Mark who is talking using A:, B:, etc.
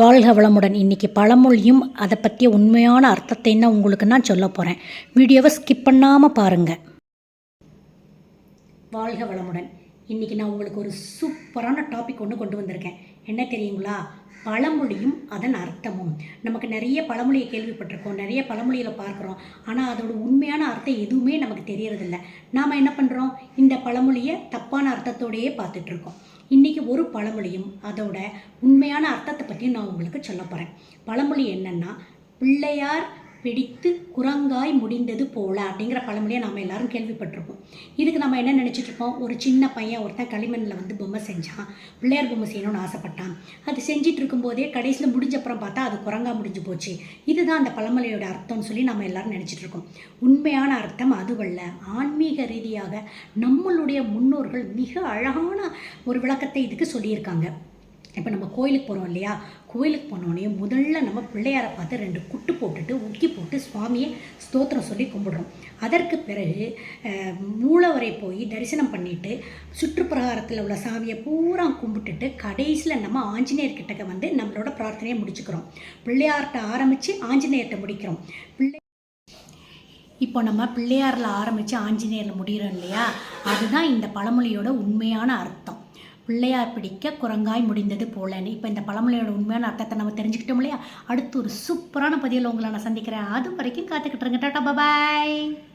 A: வாழ்க வளமுடன். இன்னைக்கு பழமொழியும் அதை பற்றிய உண்மையான அர்த்தத்தை நான் உங்களுக்கு நான் சொல்ல போகிறேன் வீடியோவை ஸ்கிப் பண்ணாமல் பாருங்கள் வாழ்க வளமுடன். இன்றைக்கி நான் உங்களுக்கு ஒரு சூப்பரான டாபிக் ஒன்று கொண்டு வந்திருக்கேன். என்ன தெரியுங்களா? பழமொழியும் அதன் அர்த்தமும். நமக்கு நிறைய பழமொழியை கேள்விப்பட்டிருக்கோம் நிறைய பழமொழியில் பார்க்குறோம். ஆனால் அதோட உண்மையான அர்த்தம் எதுவுமே நமக்கு தெரியறதில்ல. நாம் என்ன பண்ணுறோம் இந்த பழமொழியை தப்பான அர்த்தத்தோடையே பார்த்துட்ருக்கோம் இன்றைக்கி ஒரு பழமொழியும் அதோட உண்மையான அர்த்தத்தை பற்றியும் நான் உங்களுக்கு சொல்ல போகிறேன் பழமொழி என்னன்னா பிள்ளையார் பிடித்து குரங்காய் முடிந்தது போல அப்படிங்கிற பழமொழியை நம்ம எல்லாரும் கேள்விப்பட்டிருப்போம். இதுக்கு நம்ம என்ன நினச்சிட்ருப்போம் ஒரு சின்ன பையன் ஒருத்தன் களிமண்ணில் வந்து பொம்மை செஞ்சான். பிள்ளையார் பொம்மை செய்யணும்னு ஆசைப்பட்டான். அது செஞ்சிட்டு இருக்கும்போதே கடைசியில் முடிஞ்சப்புறம் பார்த்தா அது குரங்கா முடிஞ்சு போச்சு. இதுதான் அந்த பழமொழியோட அர்த்தம்னு சொல்லி நம்ம எல்லாரும் நினச்சிட்ருக்கோம் உண்மையான அர்த்தம் அதுவல்ல. ஆன்மீக ரீதியாக நம்மளுடைய முன்னோர்கள் மிக அழகான ஒரு விளக்கத்தை இதுக்கு சொல்லியிருக்காங்க. இப்போ நம்ம கோயிலுக்கு போகிறோம் இல்லையா? கோயிலுக்கு போனோடனே முதல்ல நம்ம பிள்ளையாரை பார்த்து ரெண்டு குட்டு போட்டுட்டு உக்கி போட்டு சுவாமியை ஸ்தோத்திரம் சொல்லி கும்பிடுறோம். அதற்கு பிறகு மூளவரை மூலவரை போய் தரிசனம் பண்ணிட்டு சுற்றுப்பிரகாரத்தில் உள்ள சாமியை பூரா கும்பிட்டுட்டு கடைசியில் நம்ம ஆஞ்சநேயர் கிட்டக்க வந்து நம்மளோட பிரார்த்தனையை முடிச்சுக்கிறோம். பிள்ளையார்கிட்ட ஆரம்பித்து ஆஞ்சநேயர்கிட்ட முடிக்கிறோம். பிள்ளை இப்போ நம்ம பிள்ளையாரில் ஆரம்பித்து ஆஞ்சநேயரில் முடிகிறோம் இல்லையா? அதுதான் இந்த பழமொழியோட உண்மையான அர்த்தம். பிள்ளையார் பிடிக்க குரங்காய் முடிந்தது போலன்னு. இப்போ இந்த பழமொழியோட உண்மையான அர்த்தத்தை நம்ம தெரிஞ்சுக்கிட்டோம் இல்லையா? அடுத்து ஒரு சூப்பரான பதிவில் உங்களை நான் சந்திக்கிறேன். அது வரைக்கும் காத்துக்கிட்டு இருங்க. டாட்டா பாய்